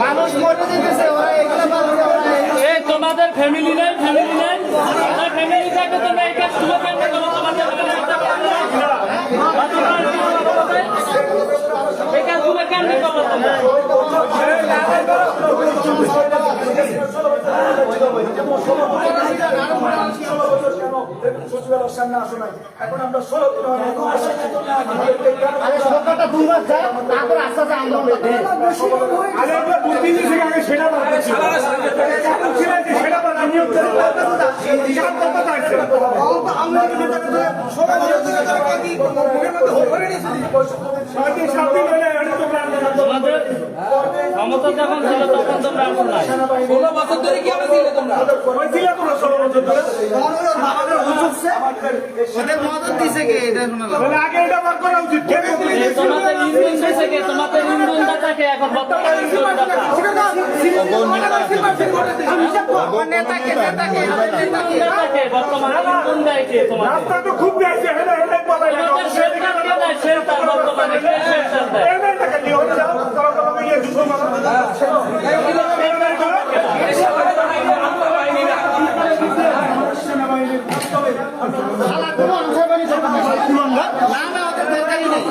মানুষ মরে দিতেছে ওরা এগুলো তোমাদের ফ্যামিলি নেই ফ্যামিলি নেই ফ্যামিলি থাকে তোমরা এই কাজ তুলে কেন করো তোমাদের family তে family নেই? বা তোমরা কি করো বলো তো? এই কাজ তুলে কেন করো তোমরা আস্তে আস্তে আন্দোলন করে। আরে আমরা দিয়েছি আগে ক্ষমতা যখন ছিল তখন তোমরা আসো নাই। ষোলো বছর ধরে কি হবে ছিল তোমরা? ওই ছিল তোমরা ষোলো বছর ধরে? ওদের মদত দিছে কে? এটা শোনা আগে এটা বার করা উচিত। কে তোমাদের ইন্ধন দিছে কে? তোমাদের এখন দাতা নেতাকে, নেতাকে, নেতাকে। ইন্ধন দাতাকে বর্তমানে ইন্ধন দেয় কে তোমাদের রাস্তা তো খুব বেশি হেলে হেলে পাবে তোমাদের শেল্টার কে দেয় শেল্টার বর্তমানে কে শেল্টার দেয় এনে টাকা নিয়ে ওরে যাও তারা তোমাকে ইয়ে যুদ্ধ মারো শালা কোনো আনসার বাণী চলবে না, সব কুলাঙ্গার। না, না, ওদের দরকারই নেই।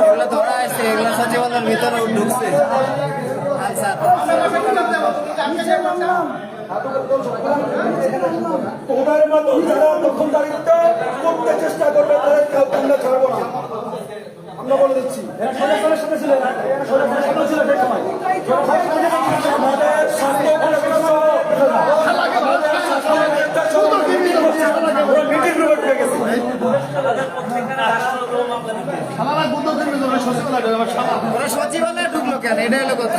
এগুলা ধরা আছে এগুলা সচিবালয়ের ভিতরে ঢুকছে। তোমাদের মতো যারা দখলদারিত্ব করতে চেষ্টা করবে তাদের কাউকে আমরা ছাড়বো না। আমরা বলে দিচ্ছি। সচিবালয়ে ঢুকলো কেন? এটা হলো কথা।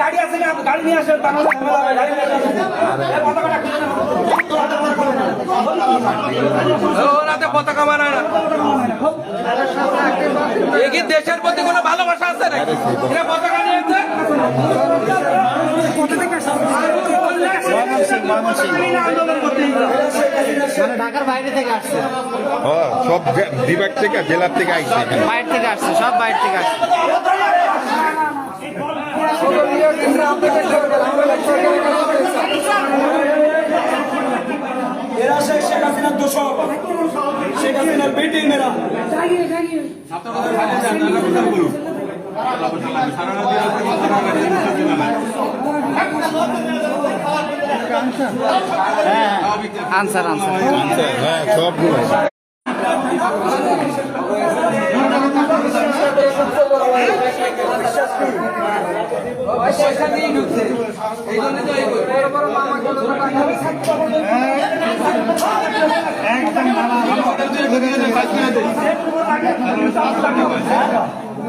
গাড়ি আসে গাড়ি নিয়ে দেশের প্রতি কোনো ভালোবাসা আছে নাকি? পতাকা মানে ঢাকার বাইরে থেকে আসছে। হ্যাঁ সব বিভাগ থেকে জেলার থেকে এখানে। বাইরে থেকে আসছে সব বাইরে থেকে আসছে। এরা শেখ হাসিনার দোষক শেখ হাসিনার বেটি মেয়েরা আনসার আনসার সবগুলো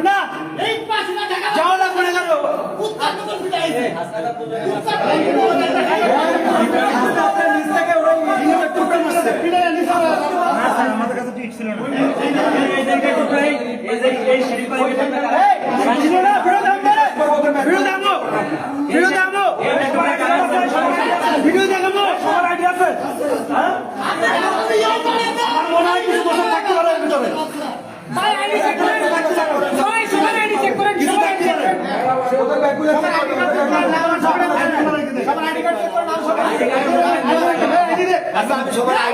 না যাও না করে মারছে ছিল না ভিডিও দাম মেরে ভিডিও দামো ভিডিও দামো ভিডিও দেখাবো সবার আইডি আছে হ্যাঁ আমার মনে হয় কিছু বছর থাকতে পারে এর ভিতরে ওদের ব্যাগগুলো আচ্ছা আচ্ছা আচ্ছা সবগুলো আইডি নিয়ে আনেন আইডি নিয়ে আনেন এর ভিতরে ভুয়া আছে কিনা দেখেন সব আইডি নিয়ে আনেন সব আইডি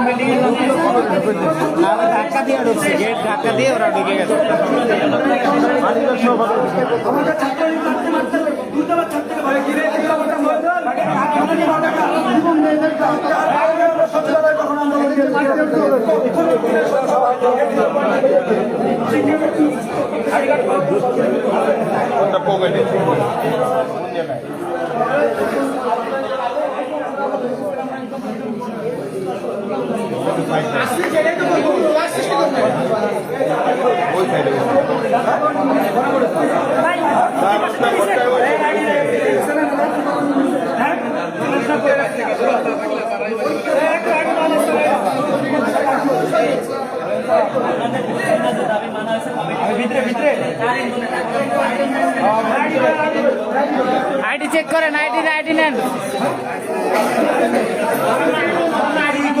ধাক্কা দিয়ে ঢুকছে গেট ধাক্কা ওই সাইডে আইডি চেক করেন আইডি আইডি নেন।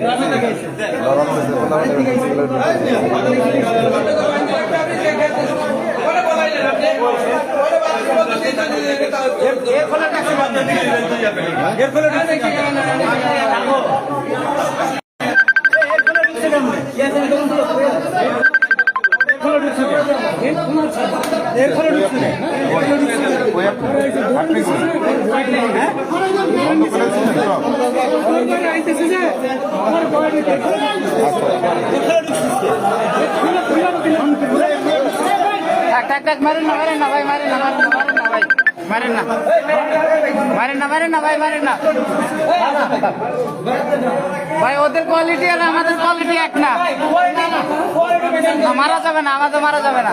আপনি ফলে এর টাক মারেন না মারেন না ভাই, মারেন না মারেন না মারেন না মারেন না। ভাই, মারেন না। ভাই, ওদের কোয়ালিটি আর আমাদের কোয়ালিটি এক না। মারা যাবে না, আমাদের মারা যাবে না।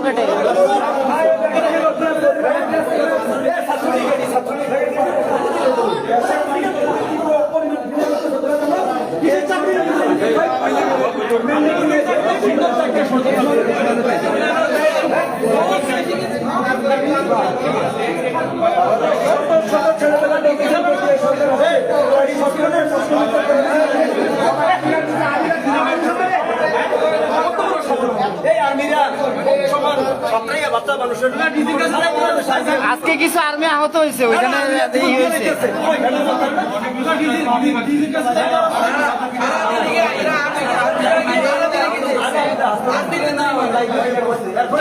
ఒకటే আজকে কিছু আর্মি আহত হয়েছে ওইখানে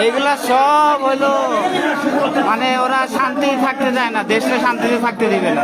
এগুলা সব হলো মানে ওরা শান্তি থাকতে চায় না দেশে শান্তিতে থাকতে দিবে না।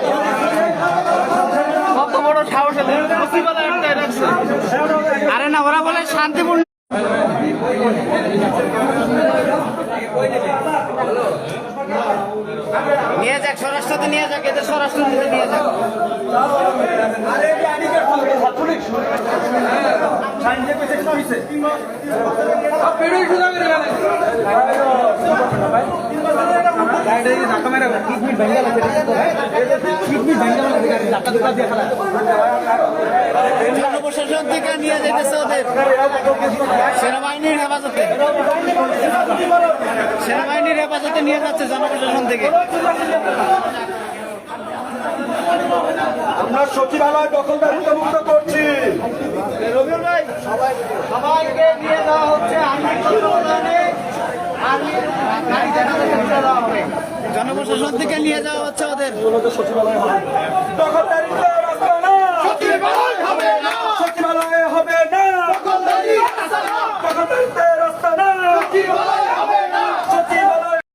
কত বড় সাহস এদের? মুসিবত একটা রাখছে। আরে না ওরা বলে শান্তিপূর্ণ নিয়ে যাক স্বরাষ্ট্রতে নিয়ে যাক এদের স্বরাষ্ট্রতে নিয়ে যাক জনপ্রশাসন থেকে নিয়ে যেতেছে ওদের। সেনাবাহিনীর হেফাজতে। সেনাবাহিনীর হেফাজতে নিয়ে যাচ্ছে জনপ্রশাসন থেকে। আমরা সচিবালয় দখলদারিত্ব মুক্ত করছি। সবাইকে নিয়ে যাওয়া হচ্ছে জনপ্রশাসন থেকে নিয়ে যাওয়া হচ্ছে ওদের। দখলদারিত্ব